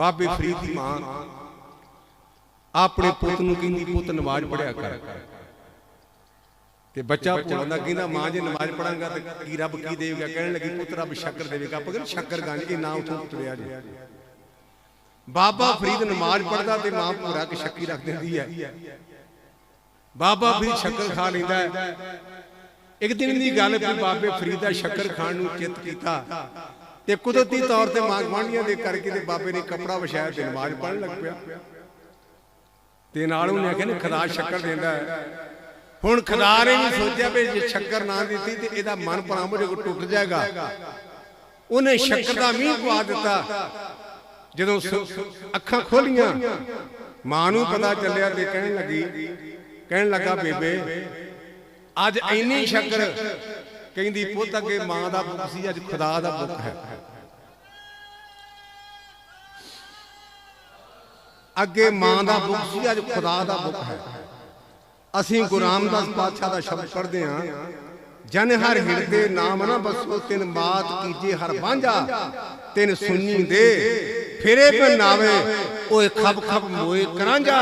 ਬਾਬੇ ਫਰੀਦ ਦੀ ਮਾਂ। ਆਪਣੇ ਪੁੱਤ ਨੂੰ ਕਹਿੰਦੀ, ਪੁੱਤ, ਨਮਾਜ਼ ਪੜਿਆ ਕਰ। ਤੇ ਬੱਚਾ ਭੋਲਾ ਕਹਿੰਦਾ ਮਾਂ ਜੇ ਨਮਾਜ਼ ਪੜਾਂਗਾ ਤੇ ਕੀ ਰੱਬ ਕੀ ਦੇਵੇਗਾ? ਕਹਿਣ ਲੱਗੀ, ਪੁੱਤ, ਰੱਬ ਸ਼ੱਕਰ ਦੇਵੇਗਾ। ਆਪਾਂ ਸ਼ੱਕਰ ਗੰਜ ਕੇ ਨਾ ਉਥੋਂ ਤੁਰਿਆ ਜੀ। ਬਾਬਾ ਫਰੀਦ ਨਮਾਜ਼ ਪੜਦਾ ਤੇ ਮਾਂ ਭੋਰਾ ਕੇ ਸ਼ੱਕੀ ਰੱਖ ਦਿੰਦੀ ਹੈ। ਬਾਬਾ ਫਰੀਦ ਸ਼ੱਕਰ ਖਾ ਲੈਂਦਾ ਇੱਕ ਦਿਨ ਦੀ ਗੱਲ ਵੀ ਬਾਬੇ ਫਰੀਦ ਦਾ ਸ਼ੱਕਰ ਖਾਣ ਨੂੰ ਚਿੱਤ ਕੀਤਾ। ਤੇ ਕੁਦਰਤੀ ਤੌਰ ਤੇ ਮਾਂ ਦੇ ਕਰਕੇ ਤੇ ਬਾਬੇ ਨੇ ਕਪੜਾ ਵਿਛਾਇਆ ਤੇ ਨਮਾਜ਼ ਪੜਨ ਲੱਗ ਪਿਆ। ਤੇ ਨਾਲ ਉਹਨੇ ਆਖਿਆ ਨੇ ਖੁਦਾ ਸ਼ੱਕਰ ਦਿੰਦਾ ਹੈ। ਹੁਣ ਖੁਦਾ ਨੇ ਵੀ ਸੋਚਿਆ ਵੀ ਜੇ ਸ਼ੱਕਰ ਨਾ ਦਿੱਤੀ ਤੇ ਇਹਦਾ ਮਨ ਪਰਾਮੋ ਜੇ ਟੁੱਟ ਜਾਏਗਾ। ਉਹਨੇ ਸ਼ੱਕਰ ਦਾ ਮੀਂਹ ਪਵਾ ਦਿੱਤਾ। ਜਦੋਂ ਅੱਖਾਂ ਖੋਲੀਆਂ ਮਾਂ ਨੂੰ ਪਤਾ ਚੱਲਿਆ ਤੇ ਕਹਿਣ ਲੱਗੀ ਕਹਿਣ ਲੱਗਾ ਬੇਬੇ ਅੱਜ ਇੰਨੀ ਸ਼ੱਕਰ ਕਹਿੰਦੀ ਪੁੱਤ ਅੱਗੇ ਮਾਂ ਦਾ ਬੁੱਕ ਸੀ ਅੱਜ ਖੁਦਾ ਦਾ ਬੁੱਕ ਹੈ। ਅੱਗੇ ਮਾਂ ਦਾ ਬੁੱਕ ਸੀ ਅੱਜ ਖੁਦਾ ਦਾ ਬੁੱਕ ਹੈ। ਅਸੀਂ ਗੁਰੂ ਰਾਮਦਾਸ ਪਾਤਸ਼ਾਹ ਦਾ ਸ਼ਬਦ ਪੜ੍ਹਦੇ ਹਾਂ। ਜਨ ਹਰ ਹਿਰਦੇ ਨਾਮ ਨਾ ਬਸੋ ਤਿਨ ਮਾਤ ਕੀਜੇ ਹਰ ਬਾਂਝਾ ਤਿਨ ਸੁਣੀ ਦੇ ਫਿਰੇ ਪਰ ਨਾਵੇ ਓਏ ਖਬ ਖਬ ਮੋਏ ਕਰਾਂਜਾ